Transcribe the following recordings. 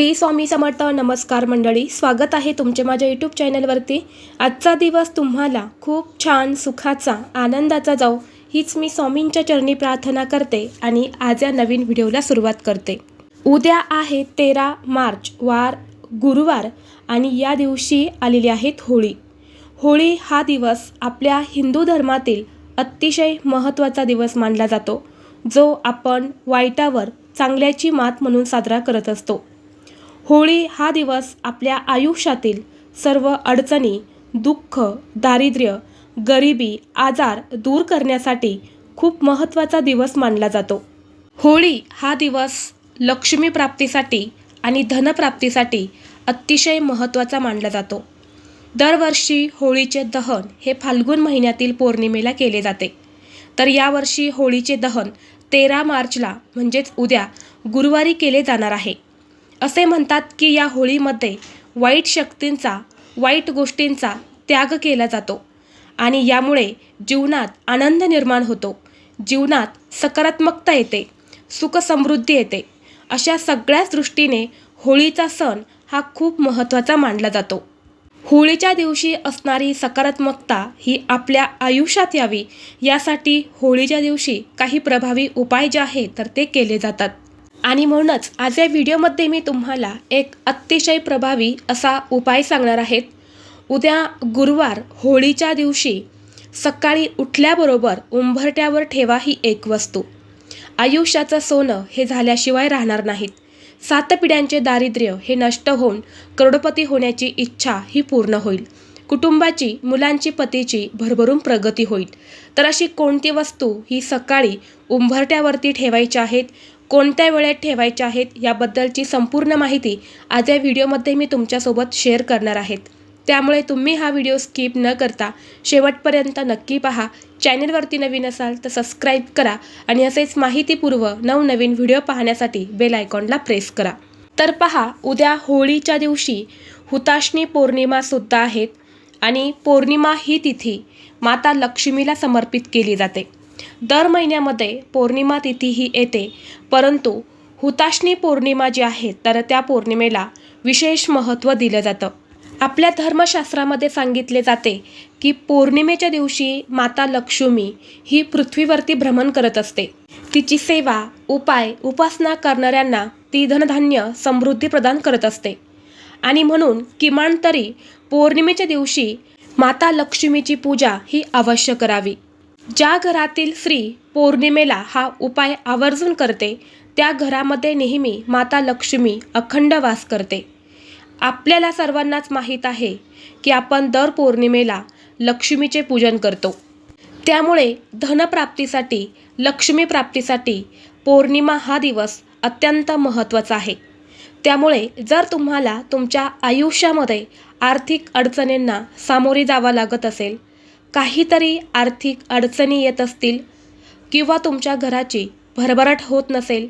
श्री स्वामी समर्थ नमस्कार मंडळी स्वागत आहे तुमचे माझ्या यूट्यूब चॅनलवरती आजचा दिवस तुम्हाला खूप छान सुखाचा आनंदाचा जाऊ हीच मी स्वामींच्या चरणी प्रार्थना करते आणि आज या नवीन व्हिडिओला सुरुवात करते. उद्या आहे तेरा मार्च वार गुरुवार आणि या दिवशी आलेली आहेत होळी. होळी हा दिवस आपल्या हिंदू धर्मातील अतिशय महत्त्वाचा दिवस मानला जातो जो आपण वाईटावर चांगल्याची मात म्हणून साजरा करत असतो. होळी हा दिवस आपल्या आयुष्यातील सर्व अडचणी दुःख दारिद्र्य गरिबी आजार दूर करण्यासाठी खूप महत्त्वाचा दिवस मानला जातो. होळी हा दिवस लक्ष्मी प्राप्तीसाठी आणि धनप्राप्तीसाठी अतिशय महत्त्वाचा मानला जातो. दरवर्षी होळीचे दहन हे फाल्गुन महिन्यातील पौर्णिमेला केले जाते. तर यावर्षी होळीचे दहन तेरा मार्चला म्हणजेच उद्या गुरुवारी केले जाणार आहे. असे म्हणतात की या होळीमध्ये वाईट शक्तींचा वाईट गोष्टींचा त्याग केला जातो आणि यामुळे जीवनात आनंद निर्माण होतो. जीवनात सकारात्मकता येते सुखसमृद्धी येते. अशा सगळ्याच दृष्टीने होळीचा सण हा खूप महत्त्वाचा मानला जातो. होळीच्या दिवशी असणारी सकारात्मकता ही आपल्या आयुष्यात यावी यासाठी होळीच्या दिवशी काही प्रभावी उपाय जे आहेत तर ते केले जातात. आणि म्हणूनच आज या व्हिडिओमध्ये मी तुम्हाला एक अतिशय प्रभावी असा उपाय सांगणार आहेत उद्या गुरुवार होळीच्या दिवशी सकाळी उठल्याबरोबर उंबरट्यावर ठेवा ही एक वस्तू. आयुष्याचं सोनं हे झाल्याशिवाय राहणार नाहीत. सात पिढ्यांचे दारिद्र्य हे नष्ट होऊन करोडपती होण्याची इच्छा ही पूर्ण होईल. कुटुंबाची मुलांची पतीची भरभरून प्रगती होईल. तर अशी कोणती वस्तू ही सकाळी उंबरट्यावरती ठेवायची आहेत? कोणत्या वेळेत ठेवायच्या आहेत याबद्दलची संपूर्ण माहिती आज या व्हिडिओमध्ये मी तुमच्यासोबत शेअर करणार आहेत. त्यामुळे तुम्ही हा व्हिडिओ स्किप न करता शेवटपर्यंत नक्की पहा. चॅनलवरती नवीन असाल तर सबस्क्राईब करा आणि असेच माहितीपूर्व नवनवीन व्हिडिओ पाहण्यासाठी बेल आयकॉनला प्रेस करा. तर पहा उद्या होळीच्या दिवशी हुताशनी पौर्णिमासुद्धा आहेत आणि पौर्णिमा ही तिथी माता लक्ष्मीला समर्पित केली जाते. दर महिन्यामध्ये पौर्णिमा तिथी ही येते. परंतु हुताशनी पौर्णिमा जी आहे तर त्या पौर्णिमेला विशेष महत्त्व दिलं जातं. आपल्या धर्मशास्त्रामध्ये सांगितले जाते की पौर्णिमेच्या दिवशी माता लक्ष्मी ही पृथ्वीवरती भ्रमण करत असते. तिची सेवा उपाय उपासना करणाऱ्यांना ती धनधान्य समृद्धी प्रदान करत असते. आणि म्हणून किमान तरी पौर्णिमेच्या दिवशी माता लक्ष्मीची पूजा ही अवश्य करावी. ज्या घरातील स्त्री पौर्णिमेला हा उपाय आवर्जून करते त्या घरामध्ये नेहमी माता लक्ष्मी अखंड वास करते. आपल्याला सर्वांनाच माहीत आहे की आपण दर पौर्णिमेला लक्ष्मीचे पूजन करतो. त्यामुळे धनप्राप्तीसाठी लक्ष्मी प्राप्तीसाठी पौर्णिमा हा दिवस अत्यंत महत्त्वाचा आहे. त्यामुळे जर तुम्हाला तुमच्या आयुष्यामध्ये आर्थिक अडचणींना सामोरे जावं लागत असेल काहीतरी आर्थिक अडचणी येत असतील किंवा तुमच्या घराची भरभराट होत नसेल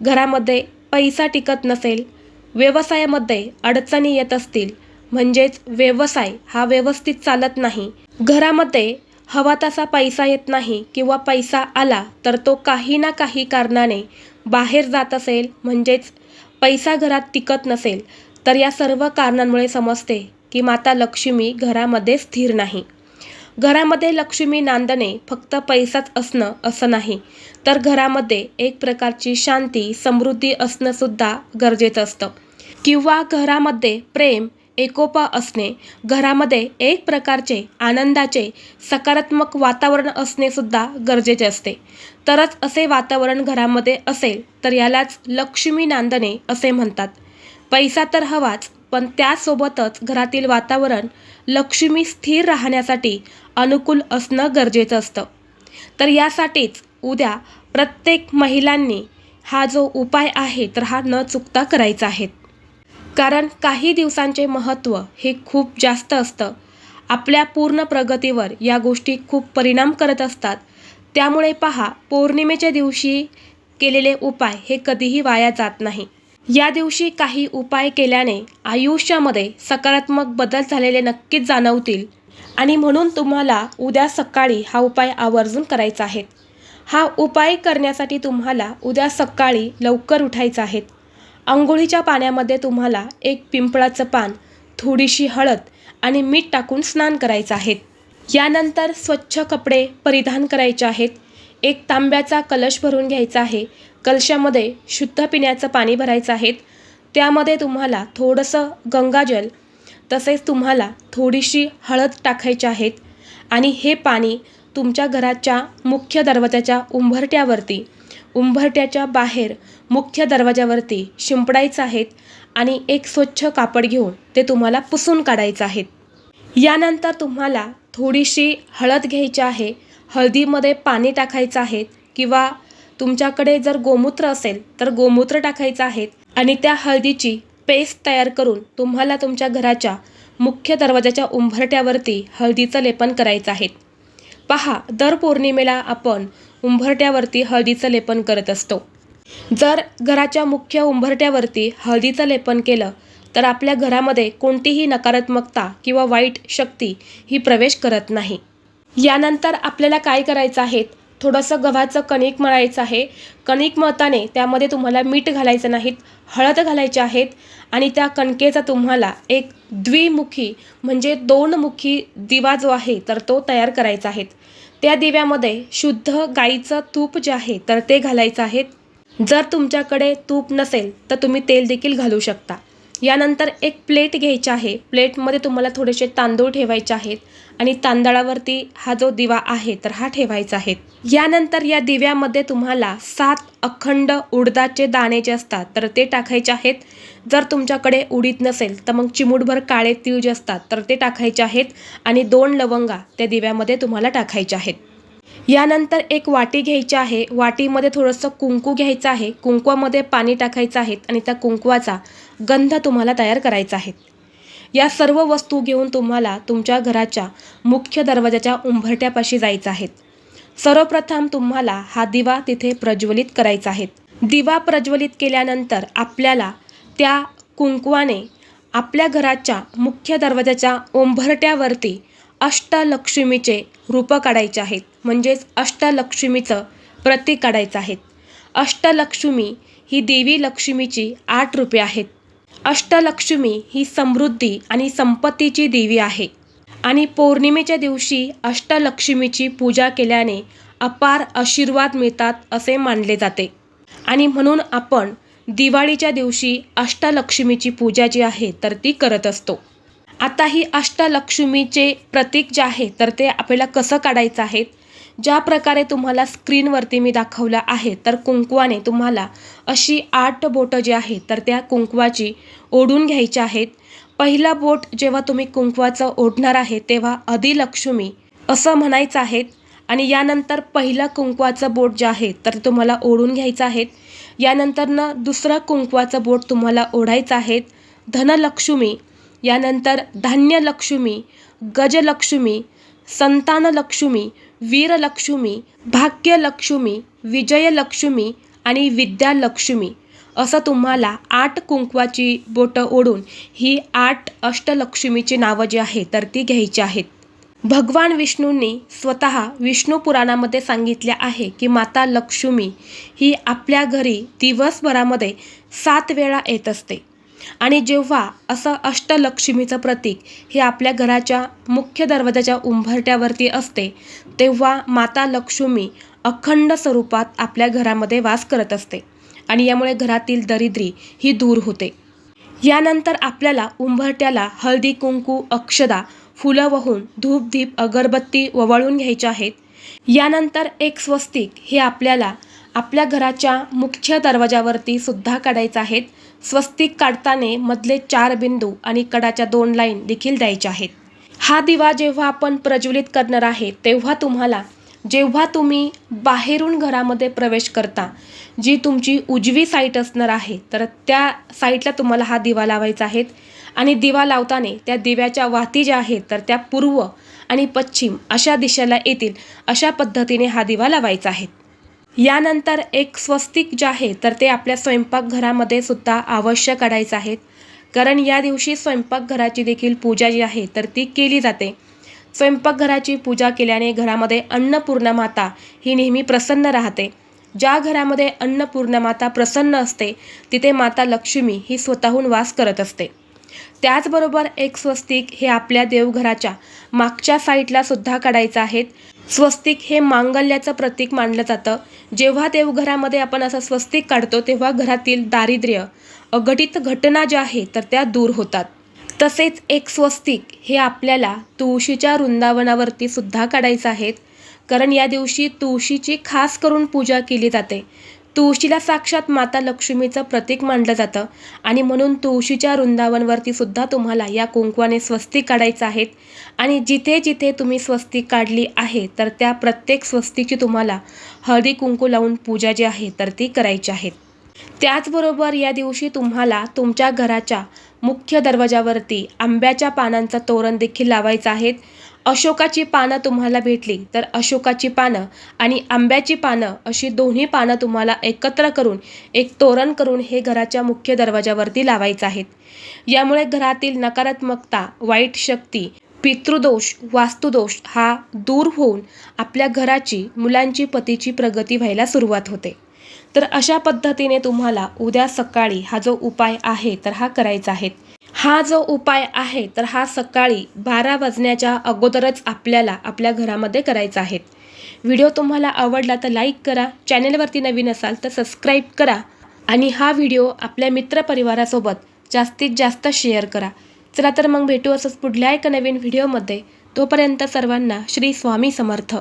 घरामध्ये पैसा टिकत नसेल व्यवसायामध्ये अडचणी येत असतील म्हणजेच व्यवसाय हा व्यवस्थित चालत नाही. घरामध्ये हवा तसा पैसा येत नाही किंवा पैसा आला तर तो काही ना काही कारणाने बाहेर जात असेल म्हणजेच पैसा घरात टिकत नसेल तर या सर्व कारणांमुळे समजते की माता लक्ष्मी घरामध्ये स्थिर नाही. घरामध्ये लक्ष्मी नांदणे फक्त पैसाच असणं असं नाही तर घरामध्ये एक प्रकारची शांती समृद्धी असणंसुद्धा गरजेचं असतं. किंवा घरामध्ये प्रेम एकोपा असणे घरामध्ये एक प्रकारचे आनंदाचे सकारात्मक वातावरण असणेसुद्धा गरजेचे असते. तरच असे वातावरण घरामध्ये असेल तर यालाच लक्ष्मी नांदणे असे म्हणतात. पैसा तर हवाच पण त्यासोबतच घरातील वातावरण लक्ष्मी स्थिर राहण्यासाठी अनुकूल असणं गरजेचं असतं. तर यासाठीच उद्या प्रत्येक महिलांनी हा जो उपाय आहे तर हा न चुकता करायचा आहे. कारण काही दिवसांचे महत्त्व हे खूप जास्त असतं. आपल्या पूर्ण प्रगतीवर या गोष्टी खूप परिणाम करत असतात. त्यामुळे पहा पौर्णिमेच्या दिवशी केलेले उपाय हे कधीही वाया जात नाही. या दिवशी काही उपाय केल्याने आयुष्यामध्ये सकारात्मक बदल झालेले नक्कीच जाणवतील. आणि म्हणून तुम्हाला उद्या सकाळी हा उपाय आवर्जून करायचा आहे. हा उपाय करण्यासाठी तुम्हाला उद्या सकाळी लवकर उठायचं आहे. आंघोळीच्या पाण्यामध्ये तुम्हाला एक पिंपळाचं पान थोडीशी हळद आणि मीठ टाकून स्नान करायचं आहे. यानंतर स्वच्छ कपडे परिधान करायचे आहेत. एक तांब्याचा कलश भरून घ्यायचा आहे. कलशामध्ये शुद्ध पिण्याचं पाणी भरायचं आहे त्यामध्ये तुम्हाला थोडंसं गंगाजल तसेच तुम्हाला थोडीशी हळद टाकायची आहेत. आणि हे पाणी तुमच्या घराच्या मुख्य दरवाजाच्या उंबरट्यावरती उंबरट्याच्या बाहेर मुख्य दरवाजावरती शिंपडायचं आहेत आणि एक स्वच्छ कापड घेऊन ते तुम्हाला पुसून काढायचं आहे यानंतर तुम्हाला थोडीशी हळद घ्यायची आहे. हळदीमध्ये पाणी टाकायचं आहे किंवा तुमच्याकडे जर गोमूत्र असेल तर गोमूत्र टाकायचं आहे आणि त्या हळदीची पेस्ट तयार करून तुम्हाला तुमच्या घराच्या मुख्य दरवाजाच्या उंबरट्यावरती हळदीचं लेपन करायचं आहे. पहा दर पौर्णिमेला आपण उंबरट्यावरती हळदीचं लेपन करत असतो. जर घराच्या मुख्य उंबरट्यावरती हळदीचं लेपन केलं तर आपल्या घरामध्ये कोणतीही नकारात्मकता किंवा वाईट शक्ती ही प्रवेश करत नाही. यानंतर आपल्याला काय करायचं आहे? थोडंसं गव्हाचं कणिक मळायचं आहे. कणिक मळताने त्यामध्ये तुम्हाला मीठ घालायचं नाहीत हळद घालायचे आहेत आणि त्या कणकेचा तुम्हाला एक द्विमुखी म्हणजे दोनमुखी दिवा जो आहे तर तो तयार करायचा आहे. त्या दिव्यामध्ये शुद्ध गाईचं तूप जे आहे तर ते घालायचं आहे. जर तुमच्याकडे तूप नसेल तर तुम्ही तेल देखील घालू शकता. यानंतर एक प्लेट घ्यायची आहे. प्लेटमध्ये तुम्हाला थोडेसे तांदूळ ठेवायचे आहेत आणि तांदळावरती हा जो दिवा आहे तर हा ठेवायचा आहे. यानंतर या दिव्यामध्ये तुम्हाला सात अखंड उडदाचे दाणे जे असतात तर ते टाकायचे आहेत. जर तुमच्याकडे उडीद नसेल तर मग चिमूटभर काळे तीळ जे असतात तर ते टाकायचे आहेत आणि दोन लवंगा त्या दिव्यामध्ये तुम्हाला टाकायच्या आहेत. यानंतर एक वाटी घ्यायची आहे. वाटीमध्ये थोडंसं कुंकू घ्यायचं आहे. कुंकवामध्ये पाणी टाकायचं आहे आणि त्या कुंकवाचा गंध तुम्हाला तयार करायचा आहे. या सर्व वस्तू घेऊन तुम्हाला तुमच्या घराच्या मुख्य दरवाजाच्या उंबरट्यापाशी जायचं आहे. सर्वप्रथम तुम्हाला हा दिवा तिथे प्रज्वलित करायचा आहे. दिवा प्रज्वलित केल्यानंतर आपल्याला त्या कुंकवाने आपल्या घराच्या मुख्य दरवाजाच्या उंबरट्यावरती अष्टलक्ष्मीचे रूपं काढायचे आहेत. म्हणजेच अष्टलक्ष्मीचं प्रतीक काढायचं आहे अष्टलक्ष्मी ही देवी लक्ष्मीची आठ रूपे आहेत. अष्टलक्ष्मी ही समृद्धी आणि संपत्तीची देवी आहे. आणि पौर्णिमेच्या दिवशी अष्टलक्ष्मीची पूजा केल्याने अपार आशीर्वाद मिळतात असे मानले जाते. आणि म्हणून आपण दिवाळीच्या दिवशी अष्टलक्ष्मीची पूजा जी आहे तर ती करत असतो. आता ही अष्टलक्ष्मीचे प्रतीक जे आहे तर ते आपल्याला कसं काढायचं आहे? ज्या प्रकारे तुम्हाला स्क्रीनवरती मी दाखवलं आहे तर कुंकवाने तुम्हाला अशी आठ बोटं जी आहेत तर त्या कुंकवाची ओढून घ्यायची आहेत. पहिला बोट जेव्हा तुम्ही कुंकवाचं ओढणार आहे तेव्हा अधिलक्ष्मी असं म्हणायचं आहे आणि यानंतर पहिलं कुंकवाचं बोट जे आहे तर तुम्हाला ओढून घ्यायचं आहे. यानंतरनं दुसरं कुंकवाचं बोट तुम्हाला ओढायचं आहे. धनलक्ष्मी यानंतर धान्यलक्ष्मी गजलक्ष्मी संतानलक्ष्मी वीरलक्ष्मी भाग्यलक्ष्मी विजयलक्ष्मी आणि विद्यालक्ष्मी. असं तुम्हाला आठ कुंकवाची बोटं ओढून ही आठ अष्टलक्ष्मीची नावं जी आहे तर ती घ्यायची आहेत. भगवान विष्णूंनी स्वतः विष्णू पुराणामध्ये सांगितले आहे की माता लक्ष्मी ही आपल्या घरी दिवसभरामध्ये सात वेळा येत असते. आणि जेव्हा असं अष्टलक्ष्मीचं प्रतीक हे आपल्या घराच्या मुख्य दरवाजाच्या उंबरट्यावरती असते तेव्हा माता लक्ष्मी अखंड स्वरूपात आपल्या घरामध्ये वास करत असते आणि यामुळे घरातील दरिद्री ही दूर होते. यानंतर आपल्याला उंबरट्याला हळदी कुंकू अक्षदा फुलं वाहून धूप अगरबत्ती ववळून घ्यायच्या आहेत. यानंतर एक स्वस्तिक हे आपल्याला आपल्या घराच्या मुख्य दरवाजावरती सुद्धा काढायचं आहेत. स्वस्तिक काढताना मधले चार बिंदू आणि कडाच्या दोन लाईन देखील द्यायच्या आहेत. हा दिवा जेव्हा आपण प्रज्वलित करणार आहे तेव्हा तुम्हाला जेव्हा तुम्ही बाहेरून घरामध्ये प्रवेश करता जी तुमची उजवी साईट असणार आहे तर त्या साईटला तुम्हाला हा दिवा लावायचा आहे. आणि दिवा लावताना त्या दिव्याच्या वाती ज्या आहेत तर त्या पूर्व आणि पश्चिम अशा दिशेला येतील अशा पद्धतीने हा दिवा लावायचा आहे. यानंतर एक स्वस्तिक जे आहे तर ते आपल्या स्वयंपाकघरामध्ये सुद्धा अवश्य काढायचं आहे कारण या दिवशी स्वयंपाकघराची देखील पूजा जी आहे तर ती केली जाते. स्वयंपाकघराची पूजा केल्याने घरामध्ये अन्नपूर्णा माता ही नेहमी प्रसन्न राहते. ज्या घरामध्ये अन्नपूर्णा माता प्रसन्न असते तिथे माता लक्ष्मी ही स्वतःहून वास करत असते. त्याचबरोबर एक स्वस्तिक हे आपल्या देवघराच्या मागच्या साईडला सुद्धा काढायचं आहे स्वस्तिक हे मांगल्याचं प्रतीक मानलं जातं. जेव्हा देवघरामध्ये आपण असं स्वस्तिक काढतो तेव्हा घरातील दारिद्र्य अघटित घटना ज्या आहेत तर त्या दूर होतात. तसेच एक स्वस्तिक हे आपल्याला तुळशीच्या वृंदावनावरती सुद्धा काढायचं आहेत. कारण या दिवशी तुळशीची खास करून पूजा केली जाते. तुळशीला साक्षात माता लक्ष्मीचं प्रतीक मानलं जातं. आणि म्हणून तुळशीच्या वृंदावनवरती सुद्धा तुम्हाला या कुंकवाने स्वस्तिक काढायचं आहेत. आणि जिथे जिथे तुम्ही स्वस्तिक काढली आहे तर त्या प्रत्येक स्वस्तिकची तुम्हाला हळदी कुंकू लावून पूजा जी आहे तर ती करायची आहे. त्याचबरोबर या दिवशी तुम्हाला तुमच्या घराच्या मुख्य दरवाजावरती आंब्याच्या पानांचं तोरण देखील लावायचं आहे. अशोकाची पानं तुम्हाला भेटली तर अशोकाची पानं आणि आंब्याची पानं अशी दोन्ही पानं तुम्हाला एकत्र करून एक तोरण करून हे घराच्या मुख्य दरवाजावरती लावायचं आहेत. यामुळे घरातील नकारात्मकता वाईट शक्ती पितृदोष वास्तुदोष हा दूर होऊन आपल्या घराची मुलांची पतीची प्रगती व्हायला सुरुवात होते. तर अशा पद्धतीने तुम्हाला उद्या सकाळी हा जो उपाय आहे तर हा करायचा आहे. हा जो उपाय आहे तर हा सकाळी बारा वाजण्याच्या अगोदरच आपल्याला आपल्या घरामध्ये करायचा आहे. व्हिडिओ तुम्हाला आवडला तर लाईक करा चॅनलवरती नवीन असाल तर सबस्क्राईब करा आणि हा व्हिडिओ आपल्या मित्रपरिवारासोबत जास्तीत जास्त शेअर करा. चला तर मग भेटू असंच पुढल्या एका नवीन व्हिडिओमध्ये. तोपर्यंत सर्वांना श्री स्वामी समर्थ.